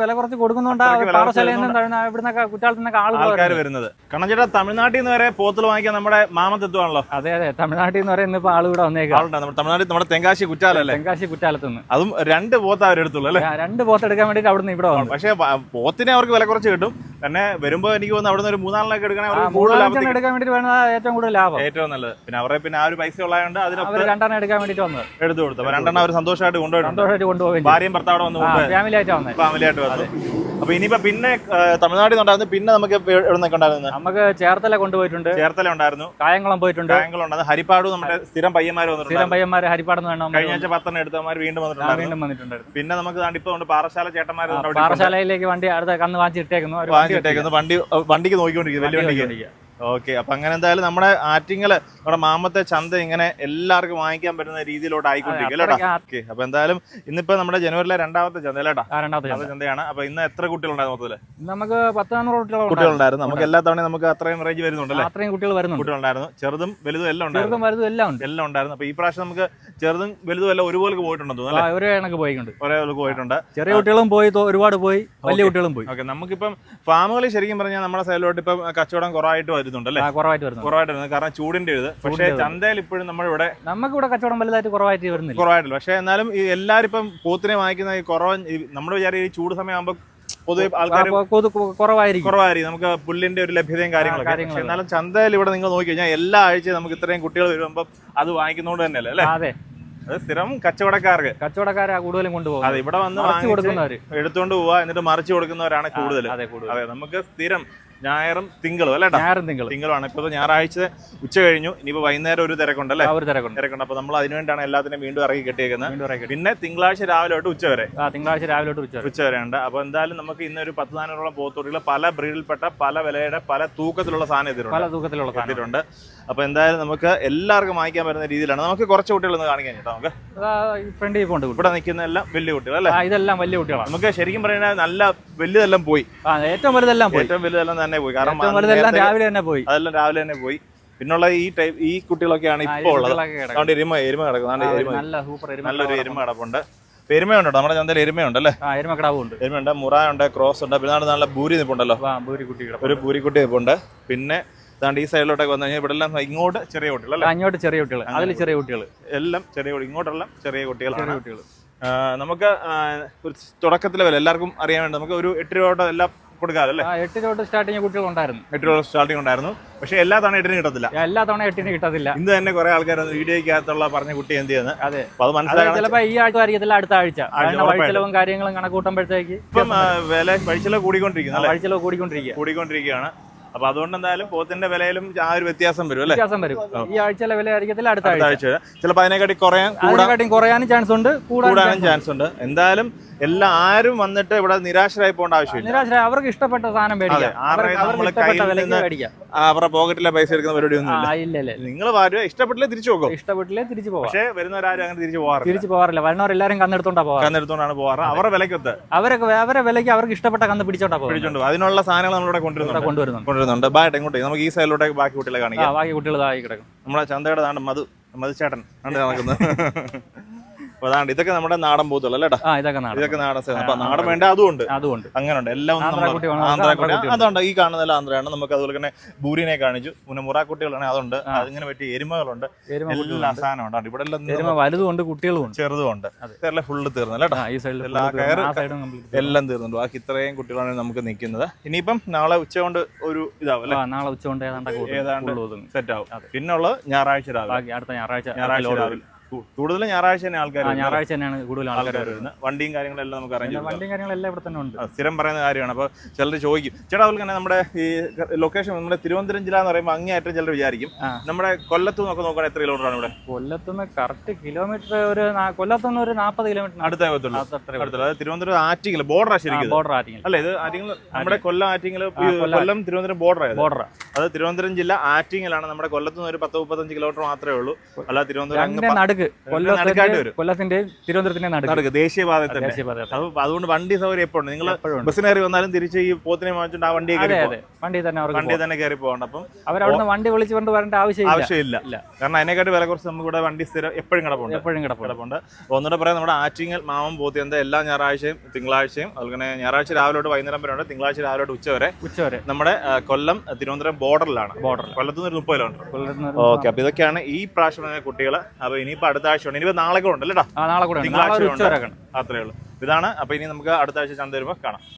വില കുറച്ച് കൊടുക്കുന്നുണ്ട് പാറശാലയിൽ നിന്നും ഇവിടുന്നൊക്കെ കുറ്റാലത്തിൽ നിന്നൊക്കെ ആളുകൾ ആൾക്കാർ വരുന്നത്. വരുന്നത്. കാരണം ചേട്ടാ തമിഴ്നാട്ടിൽ നിന്ന് വരെ പോത്തുകൾ വാങ്ങിക്കാൻ നമ്മുടെ മാമത്തെത്തുവാണല്ലോ അതെ അതെ. തമിഴ്നാട്ടിൽ നിന്ന് വരെ ഇപ്പൊ ആൾ ഇവിടെ വന്നേക്കാം. തമിഴ്നാട്ടിൽ നമ്മുടെ തെങ്കാശി കുറ്റാലല്ലേ? തെങ്കാശി കുറ്റാലത്ത് നിന്ന് അതും രണ്ട് പോത്ത് അവരെടുത്തുള്ളൂ അല്ലേ? രണ്ട് പോത്ത് എടുക്കാൻ വേണ്ടിട്ട് അവിടുന്ന് ഇവിടെ വന്നു. പക്ഷേ പോത്തിനെ അവർക്ക് വില കുറച്ച് കിട്ടും. തന്നെ വരുമ്പോ എനിക്ക് തോന്നുന്നു അവിടുന്ന് ഒരു മൂന്നാളിനൊക്കെ എടുക്കണേ എടുക്കാൻ വേണ്ടി വേണ്ട ഏറ്റവും കൂടുതൽ ലാഭം. ഏറ്റവും നല്ലത്. പിന്നെ അവരെ പിന്നെ ആ ഒരു പൈസ ഉള്ളതുകൊണ്ട് അതിനൊപ്പം രണ്ടെണ്ണം എടുക്കാൻ വേണ്ടിട്ട് വന്നത്. എടുത്തു കൊടുത്തു. രണ്ടെണ്ണം അവർ സന്തോഷമായിട്ട് കൊണ്ടുപോയി സന്തോഷമായിട്ട് കൊണ്ടുപോയി ഭാര്യയും ഭർത്താവ് വന്ന് ഫാമിലി ആയിട്ട് വന്നത് ഫാമിലി ആയിട്ട് അപ്പൊ ഇനിയിപ്പോ പിന്നെ തമിഴ്നാട്ടിൽ നിന്നുണ്ടായിരുന്നു പിന്നെ നമുക്ക് എവിടെ നിന്നൊക്കെ ഉണ്ടായിരുന്നു? നമുക്ക് ചേർത്തല കൊണ്ടുപോയിട്ടുണ്ട്. ചേർത്തല ഉണ്ടായിരുന്നു. കായംകുളം പോയിട്ടുണ്ട്. കായംകുളം ഉണ്ടായിരുന്നു. ഹരിപ്പാട് നമ്മുടെ സ്ഥിരം പയ്യന്മാർ സ്ഥിരം വന്നിട്ടുണ്ട് പയ്യന്മാരെ ഹരിപ്പാടെന്ന് വേണം കഴിഞ്ഞ ആഴ്ച പത്തെണ്ണം എടുത്തവന്മാർ വീണ്ടും വന്നിട്ടുണ്ട് വീണ്ടും വന്നിട്ടുണ്ടായിരുന്നു. പിന്നെ നമുക്ക് ഇപ്പൊ പാറശാല ചേട്ടന്മാർ പാറശാലയിലേക്ക് വണ്ടി അടുത്ത കന്ന് വാങ്ങിച്ചിട്ടേക്കുന്നു വാങ്ങിച്ചിട്ടേക്കുന്നു വണ്ടി വണ്ടിക്ക് നോക്കിക്കൊണ്ടിരിക്കുന്നു. വലിയ വണ്ടി വണ്ടിക്ക്. ഓക്കെ അപ്പൊ അങ്ങനെ എന്തായാലും നമ്മുടെ ആറ്റിങ്ങൽ നമ്മുടെ മാമത്തെ ചന്ത ഇങ്ങനെ എല്ലാവർക്കും വാങ്ങിക്കാൻ പറ്റുന്ന രീതിയിലോട്ട് ആയിക്കൊണ്ടിരിക്കും ഓക്കെ അപ്പൊ എന്തായാലും ഇന്നിപ്പോ നമ്മുടെ ജനുവരിയിലെ രണ്ടാമത്തെ ചന്ത അല്ലേട്ടാ രണ്ടാമത്തെ ചന്തയാണ്. അപ്പൊ ഇന്ന് എത്ര കുട്ടികളുണ്ടായിരുന്നു മൊത്തത്തിൽ? നമുക്ക് കുട്ടികളുണ്ടായിരുന്നു. നമുക്ക് എല്ലാ തവണയും നമുക്ക് അത്രയും റേഞ്ച് വരുന്നുണ്ടല്ലേ അത്രയും കുട്ടികൾ വരുന്നുണ്ട്. കുട്ടികളുണ്ടായിരുന്നു. ചെറുതും വലുതും എല്ലാം ഉണ്ടായിരുന്നു. ചെറുതും വലുതും എല്ലാം ഉണ്ട്. എല്ലാം ഉണ്ടായിരുന്നു. അപ്പൊ ഈ പ്രാവശ്യം നമുക്ക് ചെറുതും വലുതും എല്ലാം ഒരുപോലെ പോയിട്ടുണ്ടെന്ന് തോന്നുന്നു ഒരു കണക്ക് പോയിട്ടുണ്ട് ഒരേ പോയിട്ടുണ്ട്. ചെറിയ കുട്ടികളും പോയി ഒരുപാട് പോയി വലിയ കുട്ടികളും പോയി. ഓക്കെ നമുക്കിപ്പം ഫാമുകളിൽ ശരിക്കും പറഞ്ഞാൽ നമ്മുടെ സൈഡിലോട്ട് ഇപ്പം കച്ചവടം കുറവായിട്ട് വരുന്നുണ്ട് അല്ലേ ആ, കുറവായിട്ട് വരുന്നു കുറവായിട്ട് വരുന്നത് കാരണം ചൂടിന്റെ ഇത് പക്ഷേ. ചന്തയിൽ ഇപ്പോഴും നമ്മളിവിടെ നമുക്ക് ഇവിടെ കച്ചവടം വലുതായിട്ട് കുറവായിട്ട് വരുന്നില്ല. കുറവായിട്ടില്ല. പക്ഷേ എന്നാലും ഈ എല്ലാവരും ഇപ്പം പോത്തിനെ വാങ്ങിക്കുന്ന ഈ കുറവ് നമ്മുടെ വിചാരം ഈ ചൂട് സമയമാകുമ്പോൾ പൊതുവെ ആൾക്കാർ കുറവായിരിക്കും. കുറവായിരിക്കും. നമുക്ക് പുല്ലിന്റെ ഒരു ലഭ്യതയും കാര്യങ്ങളൊക്കെ. പക്ഷേ എന്നാലും ചന്തയിൽ ഇവിടെ നിങ്ങൾ നോക്കി കഴിഞ്ഞാൽ എല്ലാ ആഴ്ചയും നമുക്ക് ഇത്രയും കുട്ടികൾ വരുമ്പോൾ അത് വാങ്ങിക്കുന്നതുകൊണ്ട് തന്നെയല്ലേ അല്ലേ? അതെ. അത് സ്ഥിരം കച്ചവടക്കാർക്ക്. കച്ചവടക്കാരാ കൂടുതലും കൊണ്ടുപോകും. അതെ ഇവിടെ വന്ന് വാങ്ങിച്ച് എടുത്തുകൊണ്ട് പോവാ എന്നിട്ട് മറിച്ച് കൊടുക്കുന്നവരാണ് കൂടുതൽ അതെ നമുക്ക് സ്ഥിരം ഞായറും തിങ്കളും അല്ലേ ഞായറും തിങ്കളും. തിങ്കളാണ് ഇപ്പൊ ഞായറാഴ്ച ഉച്ച കഴിഞ്ഞു. ഇനിയിപ്പോ വൈകുന്നേരം ഒരു തിരക്കുണ്ടല്ലേ? അല്ലേ ഒരു തിരക്കുണ്ട്. തിരക്കുണ്ട്. അപ്പൊ നമ്മൾ അതിനുവേണ്ടിയാണ് എല്ലാത്തിനും വീണ്ടും ഇറങ്ങി കെട്ടിയേക്കുന്നത്. പിന്നെ തിങ്കളാഴ്ച രാവിലെ തൊട്ട് ഉച്ച വരെ. തിങ്കളാഴ്ച രാവിലെ തൊട്ട് ഉച്ച. ഉച്ച വരെ ഉണ്ട് അപ്പൊ എന്തായാലും നമുക്ക് ഇന്ന് ഒരു പത്ത് നാനൂറോളം പോത്തുകളിൽ പല ബ്രീഡിൽപ്പെട്ട പല വിലയുടെ പല തൂക്കത്തിലുള്ള സാധനം പല തൂക്കത്തിലുള്ള സാധനം എത്തിയിട്ടുണ്ട് അപ്പൊ എന്തായാലും നമുക്ക് എല്ലാവർക്കും വാങ്ങിക്കാൻ പറ്റുന്ന രീതിയിലാണ്. നമുക്ക് കുറച്ച് കുട്ടികളൊന്ന് കാണിക്കാൻ കേട്ടോ നമുക്ക്. ഫ്രണ്ടിൽ. ഇവിടെ നിൽക്കുന്ന എല്ലാം വലിയ കുട്ടികൾ അല്ലേ? ഇതെല്ലാം വലിയ കുട്ടികളാണ്. നമുക്ക് ശരിക്കും പറയുന്നത് നല്ല വലുതെല്ലാം പോയി. ഏറ്റവും വലുതെല്ലാം പോയി. ഏറ്റവും വലുതെല്ലാം തന്നെ പോയി. കാരണം വലുതെല്ലാം രാവിലെ തന്നെ പോയി. അതെല്ലാം രാവിലെ തന്നെ പോയി. പിന്നുള്ള ഈ ടൈപ്പ് ഈ കുട്ടികളൊക്കെയാണ് ഇപ്പൊ ഇപ്പോൾ ഉള്ളത്. അതുകൊണ്ട് എരുമ എരുമ കിടക്കുന്നത് നല്ല സൂപ്പർ എരുമ നല്ലൊരു എരുമ കിടപ്പുണ്ട്. എരുമയുണ്ട്. നമ്മുടെ ചന്തയിൽ എരുമയുണ്ട് അല്ലേ? എരുമയുണ്ട് മുറ ഉണ്ട്. ക്രോസ് ഉണ്ട് പിന്നെ നല്ല ഭൂരി നിപ്പുണ്ടല്ലോ ഒരു ഭൂരിക്കുട്ടി നിപ്പുണ്ട്. പിന്നെ ദാണ്ട് ഈ സൈഡിലോട്ടൊക്കെ വന്നു കഴിഞ്ഞാൽ ഇവിടെ എല്ലാം ഇങ്ങോട്ട് ചെറിയ കുട്ടികൾ അല്ലേ? അങ്ങോട്ട് ചെറിയ കുട്ടികൾ അതിൽ ചെറിയ കുട്ടികൾ എല്ലാം ചെറിയ ഇങ്ങോട്ടെല്ലാം ചെറിയ കുട്ടികളാണ്. ചെറിയ കുട്ടികൾ നമുക്ക് ഒരു തുടക്കത്തിലെ വില എല്ലാവർക്കും അറിയാൻ വേണ്ടി നമുക്ക് ഒരു എട്ട് രൂപ തൊട്ട് എല്ലാം കൊടുക്കാമല്ലോ എട്ട് തൊട്ട് സ്റ്റാർട്ടിങ് കുട്ടികൾ ഉണ്ടായിരുന്നു. എട്ട് രൂപ സ്റ്റാർട്ടിംഗ് ഉണ്ടായിരുന്നു. പക്ഷേ എല്ലാ തവണ എട്ടിന് കിട്ടത്തില്ല. എല്ലാ തവണ എട്ടിന് കിട്ടത്തില്ല. ഇന്ന് തന്നെ കുറെ ആൾക്കാർ വീഡിയോയ്ക്കകത്തുള്ള പറഞ്ഞ കുട്ടി എന്ത് ചെയ്യുന്നത് അതെ. അത് മനസ്സിലായി ചിലപ്പോൾ ഈ ആഴ്ച അറിയത്തില്ല അടുത്ത ആഴ്ച. വഴിച്ചെലവും കാര്യങ്ങളും കണക്കൂട്ടുമ്പോഴത്തേക്ക് ഇപ്പം വില പഴിച്ചില കൂടിക്കൊണ്ടിരിക്കുന്നു വഴിച്ചെലവ് കൂടിക്കൊണ്ടിരിക്കുക. കൂടിക്കൊണ്ടിരിക്കുകയാണ്. അപ്പൊ അതുകൊണ്ട് എന്തായാലും പോത്തിന്റെ വിലയിലും ആ ഒരു വ്യത്യാസം വരും അല്ലേ? വ്യത്യാസം വരും. ഈ ആഴ്ചയിലെ വില ആയിരിക്കത്തില്ല അടുത്ത ആഴ്ച. ചിലപ്പോൾ അതിനെക്കാട്ടി കുറയാൻ കൂടാൻ കുറയാനും ചാൻസ് ഉണ്ട് കൂടാനും കൂടാനും ചാൻസ് ഉണ്ട് എന്തായാലും എല്ലാ ആരും വന്നിട്ട് ഇവിടെ നിരാശരായി പോകേണ്ട ആവശ്യമില്ല. നിരാശരായി അവർക്ക് ഇഷ്ടപ്പെട്ട സാധനം മേടിക്കാം. അവരുടെ പോക്കറ്റിലെ പൈസ എടുക്കുന്ന പരിപാടി ഒന്നും നിങ്ങൾ ഇഷ്ടപ്പെട്ടില്ല ഇഷ്ടപ്പെട്ടില്ലേ തിരിച്ചു പോകും ഇഷ്ടപ്പെട്ടില്ലേ തിരിച്ചു പോകും പക്ഷേ വരുന്നവരാരും അങ്ങനെ തിരിച്ചു പോകാറില്ല തിരിച്ചു പോകാറില്ല വരുന്നവരെല്ലാരും കന്നെടുത്തോണ്ടാ പോകാം കന്നെടുത്തോണ്ടാണ് പോകാറ് അവരുടെ വിലക്കൊത്ത് അവരൊക്കെ അവരെ വിലയ്ക്ക് അവർക്ക് ഇഷ്ടപ്പെട്ട കന്ന് പിടിച്ചോണ്ടാ പോകും പിടിച്ചോണ്ട്. അതിനുള്ള സാധനങ്ങൾ നമ്മളിവിടെ കൊണ്ടുവരുന്നു കൊണ്ടുവരുന്നുണ്ട്. കൊണ്ടുവരുന്നുണ്ട് ബായിട്ട് ഇങ്ങോട്ടേ നമുക്ക് ഈ സൈഡിലോട്ടേക്ക് ബാക്കി കുട്ടികളെ കാണിക്കാം. ബാക്കി കുട്ടികൾ ഇതായി കിടക്കും. നമ്മുടെ ചന്തയുടെ താണ്ട് മധു മധുചേട്ടൻ. ആണ് നടക്കുന്നത് അതാണ്ട് ഇതൊക്കെ നമ്മുടെ നാടൻ പൂത്തുള്ള അല്ലേട്ടാ ഇതൊക്കെ നാടൻ ഇതൊക്കെ നാടൻ സൈഡ് അപ്പൊ നാടൻ വേണ്ട അതുകൊണ്ട് ഉണ്ട് അതുകൊണ്ട് അങ്ങനെ ഉണ്ട് എല്ലാം അതുകൊണ്ട് ഉണ്ട്. അതുണ്ട് ഈ കാണുന്ന ആന്ധ്രയാണ് നമുക്ക് അതുപോലെ തന്നെ ബൂരിനെ കാണിച്ചു. പിന്നെ മുറാക്കുട്ടികളാണ് അതുണ്ട്. അതിങ്ങനെ പറ്റിയ എരുമകളുണ്ട്. എല്ലാ എല്ലാ സാധനമുണ്ട്. ഇവിടെ എല്ലാം എരുമ വലുതും ഉണ്ട് കുട്ടികളും ചെറുതുമുണ്ട്. ചെറുതും ഉണ്ട് ഇതെല്ലാം ഫുള്ള് തീർന്നു. ഈ സൈഡിൽ എല്ലാ കയറ് തീർന്നുണ്ട് ബാക്കി ഇത്രയും കുട്ടികളാണ് നമുക്ക് നിൽക്കുന്നത്. ഇനിയിപ്പം നാളെ ഉച്ച കൊണ്ട് ഒരു ഇതാവും അല്ലേ? നാളെ ഉച്ച കൊണ്ട് ഏതാണ്ട് ഏതാണ്ട് സെറ്റ് ആവും. പിന്നെ ഉള്ളത് ഞായറാഴ്ച രാവിലെ. അടുത്ത ഞായറാഴ്ച ഞായറാഴ്ച രാവിലെ. കൂ- കൂടുതലും ഞായറാഴ്ച തന്നെ ആൾക്കാർ ഞായറാഴ്ച തന്നെയാണ് കൂടുതൽ ആൾക്കാർ വരുന്നത്. വണ്ടിയും കാര്യങ്ങളെല്ലാം നമുക്ക് അറിയാം വണ്ടിയും കാര്യങ്ങളെല്ലാം ഇവിടെ തന്നെ ഉണ്ട്. സ്ഥിരം പറയുന്ന കാര്യമാണ്. അപ്പോൾ ചിലർ ചോദിക്കും ചേട്ടാ അതുപോലെ തന്നെ നമ്മുടെ ഈ ലൊക്കേഷൻ നമ്മുടെ തിരുവനന്തപുരം ജില്ല എന്ന് പറയുമ്പോൾ അങ്ങേയറ്റം ചിലർ വിചാരിക്കും. നമ്മുടെ കൊല്ലത്ത് നിന്നൊക്കെ നോക്കുകയാണെങ്കിൽ എത്ര കിലോമീറ്റർ ആണ് ഇവിടെ? കൊല്ലത്തുനിന്ന് കറക്റ്റ് കിലോമീറ്റർ ഒരു കൊല്ലത്ത് നിന്ന് ഒരു നാൽപ്പത് കിലോമീറ്റർ അടുത്ത അടുത്തുള്ള. അതായത് തിരുവനന്തപുരം ആറ്റിങ്ങൽ ബോർഡർ ശരിക്കും. ബോർഡർ ആറ്റിങ്ങൽ അല്ല ഇത് ആറ്റിങ്ങൽ നമ്മുടെ കൊല്ലം ആറ്റിങ്ങൽ കൊല്ലം. തിരുവനന്തപുരം ബോർഡർ ബോർഡർ അത് തിരുവനന്തപുരം ജില്ല ആറ്റിങ്ങലാണ്. നമ്മുടെ കൊല്ലത്ത് നിന്ന് ഒരു പത്ത് മുപ്പത്തഞ്ച് കിലോമീറ്റർ മാത്രമേ ഉള്ളൂ. അല്ല തിരുവനന്തപുരം നടുക്ക് കൊല്ലത്തിന്റെ കൊല്ലത്തിന്റെയും തിരുവനന്തപുരത്തിന്റെയും നടുക്ക്. ദേശീയപാത അതുകൊണ്ട് വണ്ടി സൗകര്യം എപ്പോഴും നിങ്ങൾ. ബസ്സിന് കയറി വന്നാലും തിരിച്ച് ഈ പോത്തിനെ വാങ്ങിച്ചിട്ട് ആ വണ്ടി വണ്ടി തന്നെ വണ്ടി തന്നെ കയറി പോകണം അപ്പം അവരവിടുന്ന് വണ്ടി വിളിച്ചു കൊണ്ട് വരേണ്ട ആവശ്യമില്ല. ആവശ്യമില്ല. കാരണം അതിനെക്കാട്ടി വില കുറച്ച് നമുക്ക് ഇവിടെ വണ്ടി സ്ഥിരം എപ്പോഴും കിടപ്പുണ്ട്. എപ്പോഴും കിടപ്പുണ്ട്. ഒന്നുകൂടെ പറയാം നമ്മുടെ ആറ്റിങ്ങൽ മാമം പോത്തി എന്താ എല്ലാ ഞായറാഴ്ചയും തിങ്കളാഴ്ചയും അതുപോലെ തന്നെ ഞായറാഴ്ച രാവിലെ തൊട്ട് വൈകുന്നേരം വരെ ഉണ്ട് തിങ്കളാഴ്ച രാവിലെ വരെ ഉച്ച വരെ. ഉച്ചവരെ നമ്മുടെ കൊല്ലം തിരുവനന്തപുരം ബോർഡറിലാണ് ബോർഡർ കൊല്ലത്തുനിന്ന് ഒരു മുപ്പത് കിലോമീറ്റർ ഓക്കെ അപ്പൊ ഇതൊക്കെയാണ് ഈ പ്രാവശ്യം കുട്ടികൾ അപ്പൊ ഇനിയിപ്പോൾ അടുത്ത ആഴ്ച ഉണ്ട് ഇനി നാളെ കൂടെ ഉണ്ടല്ലോ നാളെ കൂടെ ഉണ്ട്. തിങ്കളാഴ്ച അത്രേ ഉള്ളൂ. ഇതാണ്. അപ്പൊ ഇനി നമുക്ക് അടുത്ത ആഴ്ച ചന്ത വരുമ്പോൾ കാണാം.